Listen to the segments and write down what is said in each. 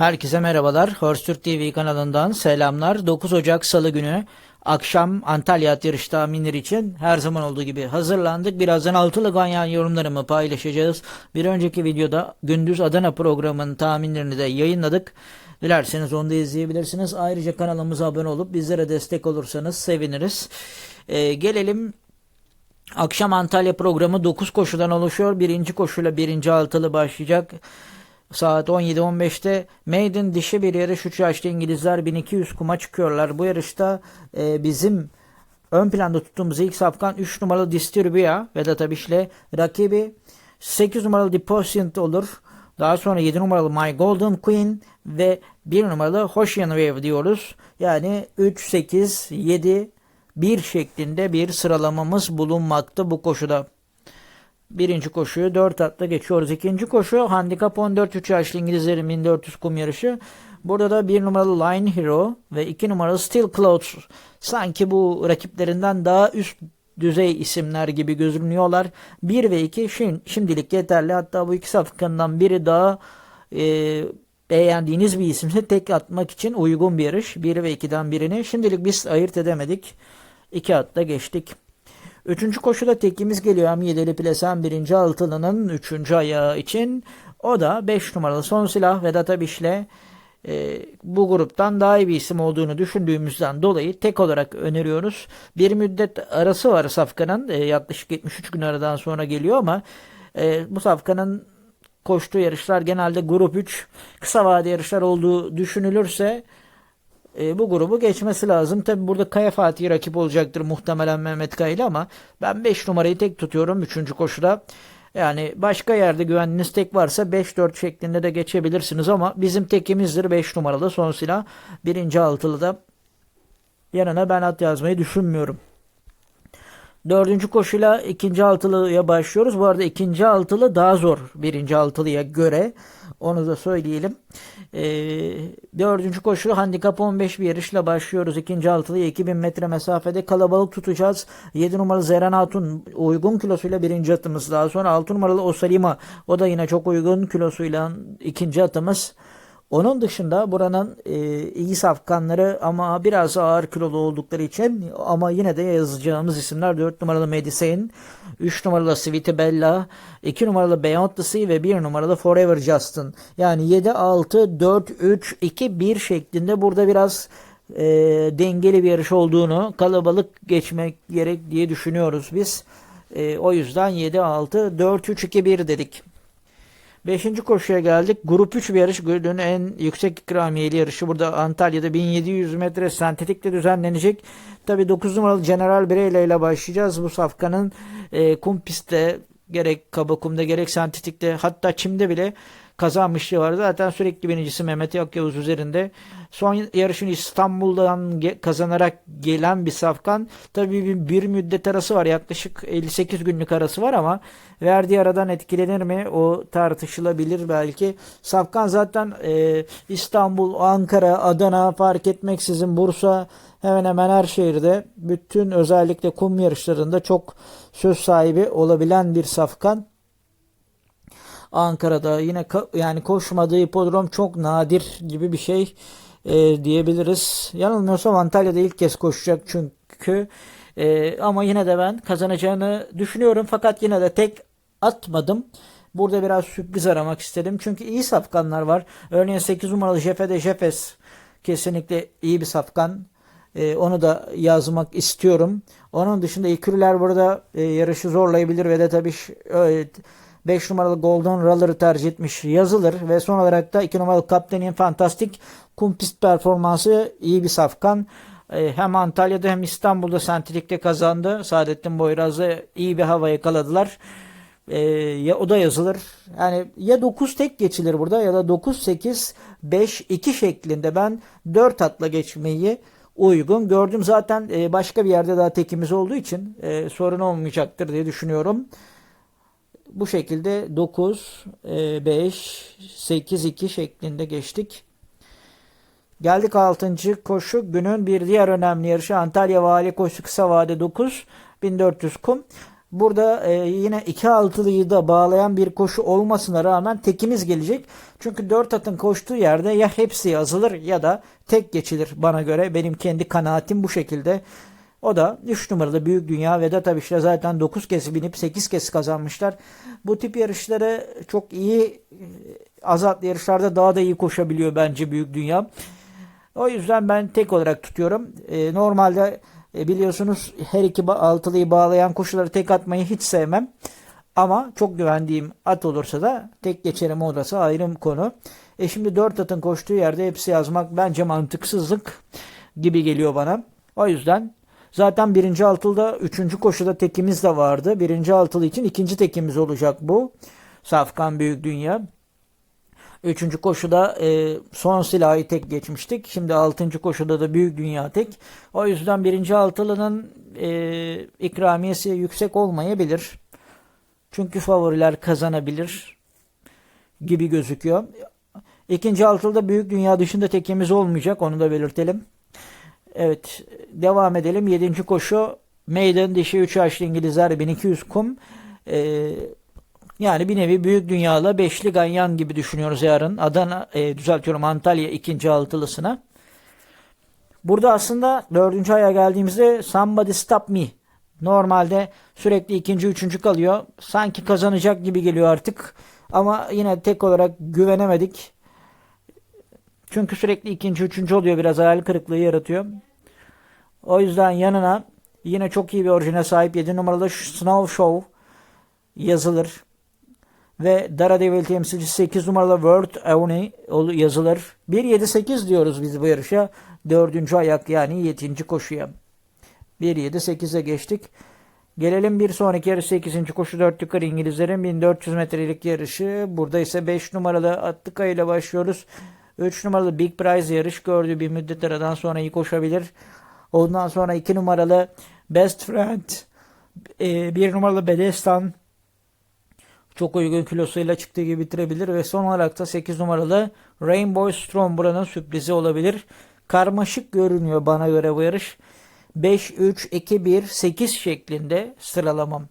Herkese merhabalar. Horstürk TV kanalından selamlar. 9 Ocak Salı günü akşam Antalya at yarış tahminleri için her zaman olduğu gibi hazırlandık. Birazdan altılı ganyan yorumlarımı paylaşacağız. Bir önceki videoda gündüz Adana programının tahminlerini de yayınladık. Dilerseniz onu da izleyebilirsiniz. Ayrıca kanalımıza abone olup bizlere destek olursanız seviniriz. Ee, gelelim Akşam Antalya programı 9 koşudan oluşuyor. Birinci koşuyla birinci altılı başlayacak. Saat 17-15'te Maiden dişi bir yarış 3 yaşlı İngilizler 1200 kuma çıkıyorlar. Bu yarışta e, bizim ön planda tuttuğumuz ilk safkan 3 numaralı Disturbia Vedat Abiş'le rakibi 8 numaralı Deposit olur. Daha sonra 7 numaralı My Golden Queen ve 1 numaralı Ocean Wave diyoruz. Yani 3, 8, 7, 1 şeklinde bir sıralamamız bulunmakta bu koşuda. Birinci koşuyu 4 atla geçiyoruz. İkinci koşu handikap 14 3 yaşlı İngilizlerin 1400 kum yarışı. Burada da 1 numaralı Line Hero ve 2 numaralı Steel Clouds sanki bu rakiplerinden daha üst düzey isimler gibi görünüyorlar. 1 ve 2 şim- şimdilik yeterli. Hatta bu iki safkandan biri daha e, beğendiğiniz bir isimse tek atmak için uygun bir yarış. 1 ve 2'den birini şimdilik biz ayırt edemedik. 2 atla geçtik. Üçüncü koşuda tekimiz geliyor. Hem yedili plesen birinci altılının üçüncü ayağı için. O da 5 numaralı son silah Vedat Abiş'le e, bu gruptan daha iyi bir isim olduğunu düşündüğümüzden dolayı tek olarak öneriyoruz. Bir müddet arası var Safkan'ın. E, yaklaşık 73 gün aradan sonra geliyor ama e, bu Safkan'ın koştuğu yarışlar genelde grup 3 kısa vade yarışlar olduğu düşünülürse e, bu grubu geçmesi lazım. Tabi burada Kaya Fatih rakip olacaktır muhtemelen Mehmet Kaya ama ben 5 numarayı tek tutuyorum 3. koşuda. Yani başka yerde güveniniz tek varsa 5-4 şeklinde de geçebilirsiniz ama bizim tekimizdir 5 numaralı son silah. Birinci altılı da yanına ben at yazmayı düşünmüyorum. Dördüncü koşuyla ikinci altılıya başlıyoruz. Bu arada ikinci altılı daha zor birinci altılıya göre. Onu da söyleyelim. Ee, dördüncü koşu handikap 15 bir yarışla başlıyoruz. İkinci altılıya 2000 metre mesafede kalabalık tutacağız. 7 numaralı Zeren Hatun uygun kilosuyla birinci atımız. Daha sonra 6 numaralı Osalima o da yine çok uygun kilosuyla ikinci atımız. Onun dışında buranın e, iyi safkanları ama biraz ağır kilolu oldukları için ama yine de yazacağımız isimler 4 numaralı Medicine, 3 numaralı Sweetie Bella, 2 numaralı Beyond ve 1 numaralı Forever Justin. Yani 7, 6, 4, 3, 2, 1 şeklinde burada biraz e, dengeli bir yarış olduğunu kalabalık geçmek gerek diye düşünüyoruz biz. E, o yüzden 7, 6, 4, 3, 2, 1 dedik. Beşinci koşuya geldik. Grup 3 bir yarış. Günün en yüksek ikramiyeli yarışı. Burada Antalya'da 1700 metre sentetikte düzenlenecek. Tabi 9 numaralı General Bireyla ile başlayacağız. Bu safkanın e, kum pistte gerek kaba kumda gerek sentetikte hatta çimde bile kazanmışlığı var. Zaten sürekli birincisi Mehmet Yakyavuz üzerinde. Son yarışın İstanbul'dan kazanarak gelen bir safkan. Tabii bir, bir müddet arası var. Yaklaşık 58 günlük arası var ama verdiği aradan etkilenir mi? O tartışılabilir belki. Safkan zaten e, İstanbul, Ankara, Adana fark etmeksizin Bursa hemen hemen her şehirde bütün özellikle kum yarışlarında çok söz sahibi olabilen bir safkan. Ankara'da yine yani koşmadığı hipodrom çok nadir gibi bir şey e, diyebiliriz. Yanılmıyorsam Antalya'da ilk kez koşacak çünkü E, ama yine de ben kazanacağını düşünüyorum fakat yine de tek atmadım. Burada biraz sürpriz aramak istedim. Çünkü iyi safkanlar var. Örneğin 8 numaralı Jefe'de Jefes kesinlikle iyi bir safkan. E, onu da yazmak istiyorum. Onun dışında İkürüler burada e, yarışı zorlayabilir ve de tabii e, 5 numaralı Golden Roller'ı tercih etmiş yazılır ve son olarak da 2 numaralı Kaptan'ın fantastik kum pist performansı iyi bir safkan. E, Hem Antalya'da hem İstanbul'da sentetikte kazandı. Saadettin Boyraz'da iyi bir hava yakaladılar. E, ya o da yazılır. Yani ya 9 tek geçilir burada ya da 9 8 5 2 şeklinde ben 4 atla geçmeyi uygun gördüm. Zaten e, başka bir yerde daha tekimiz olduğu için e, sorun olmayacaktır diye düşünüyorum. Bu şekilde 9, 5, 8, 2 şeklinde geçtik. Geldik 6. koşu. Günün bir diğer önemli yarışı Antalya Vali Koşu Kısa Vade 9. 1400 kum. Burada e, yine iki altılıyı da bağlayan bir koşu olmasına rağmen tekimiz gelecek. Çünkü dört atın koştuğu yerde ya hepsi yazılır ya da tek geçilir bana göre. Benim kendi kanaatim bu şekilde. O da 3 numaralı Büyük Dünya Vedat Abiş'le zaten 9 kez binip 8 kez kazanmışlar. Bu tip yarışları çok iyi e, azat yarışlarda daha da iyi koşabiliyor bence Büyük Dünya. O yüzden ben tek olarak tutuyorum. E, normalde e, biliyorsunuz her iki altılıyı bağlayan koşuları tek atmayı hiç sevmem. Ama çok güvendiğim at olursa da tek geçerim orası ayrı konu. E şimdi 4 atın koştuğu yerde hepsi yazmak bence mantıksızlık gibi geliyor bana. O yüzden zaten birinci altılda üçüncü koşuda tekimiz de vardı. Birinci altılı için ikinci tekimiz olacak bu. Safkan Büyük Dünya. Üçüncü koşuda e, son silahı tek geçmiştik. Şimdi altıncı koşuda da büyük dünya tek. O yüzden birinci altılının e, ikramiyesi yüksek olmayabilir. Çünkü favoriler kazanabilir gibi gözüküyor. İkinci altılıda büyük dünya dışında tekimiz olmayacak. Onu da belirtelim. Evet devam edelim. Yedinci koşu Maiden dişi 3 yaşlı İngilizler 1200 kum. Ee, yani bir nevi büyük dünyayla beşli ganyan gibi düşünüyoruz yarın. Adana e, düzeltiyorum Antalya ikinci altılısına. Burada aslında dördüncü aya geldiğimizde Somebody Stop Me. Normalde sürekli ikinci üçüncü kalıyor. Sanki kazanacak gibi geliyor artık. Ama yine tek olarak güvenemedik. Çünkü sürekli ikinci üçüncü oluyor. Biraz hayal kırıklığı yaratıyor. O yüzden yanına yine çok iyi bir orijine sahip 7 numaralı Snow Show yazılır. Ve Daredevil temsilcisi 8 numaralı World Avni yazılır. 1-7-8 diyoruz biz bu yarışa. Dördüncü ayak yani 7. koşuya. 1-7-8'e geçtik. Gelelim bir sonraki yarış 8. koşu 4 yukarı İngilizlerin 1400 metrelik yarışı. Burada ise 5 numaralı Attıka ile başlıyoruz. 3 numaralı Big Prize yarış gördü. Bir müddet aradan sonra iyi koşabilir. Ondan sonra 2 numaralı Best Friend, 1 numaralı Bedestan çok uygun kilosuyla çıktığı gibi bitirebilir ve son olarak da 8 numaralı Rainbow Storm buranın sürprizi olabilir. Karmaşık görünüyor bana göre bu yarış. 5 3 2 1 8 şeklinde sıralamam.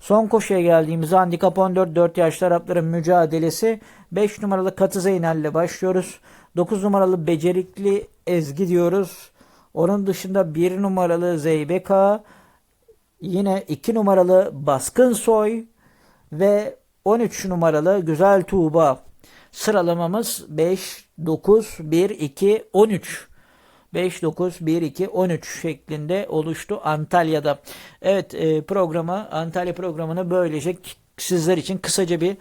Son koşuya geldiğimizde handikap 14 4 yaşlı Arapların mücadelesi 5 numaralı Katı Zeynel ile başlıyoruz. 9 numaralı Becerikli Ezgi diyoruz. Onun dışında 1 numaralı Zeybeka, yine 2 numaralı Baskın Soy ve 13 numaralı Güzel Tuğba. Sıralamamız 5, 9, 1, 2, 13. 5, 9, 1, 2, 13 şeklinde oluştu Antalya'da. Evet e, programı Antalya programını böylece sizler için kısaca bir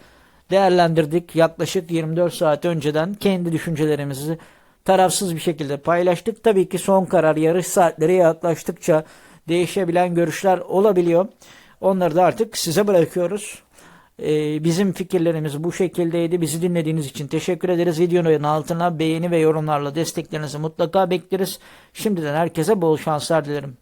değerlendirdik. Yaklaşık 24 saat önceden kendi düşüncelerimizi tarafsız bir şekilde paylaştık. Tabii ki son karar yarış saatleri yaklaştıkça değişebilen görüşler olabiliyor. Onları da artık size bırakıyoruz. Ee, bizim fikirlerimiz bu şekildeydi. Bizi dinlediğiniz için teşekkür ederiz. Videonun altına beğeni ve yorumlarla desteklerinizi mutlaka bekleriz. Şimdiden herkese bol şanslar dilerim.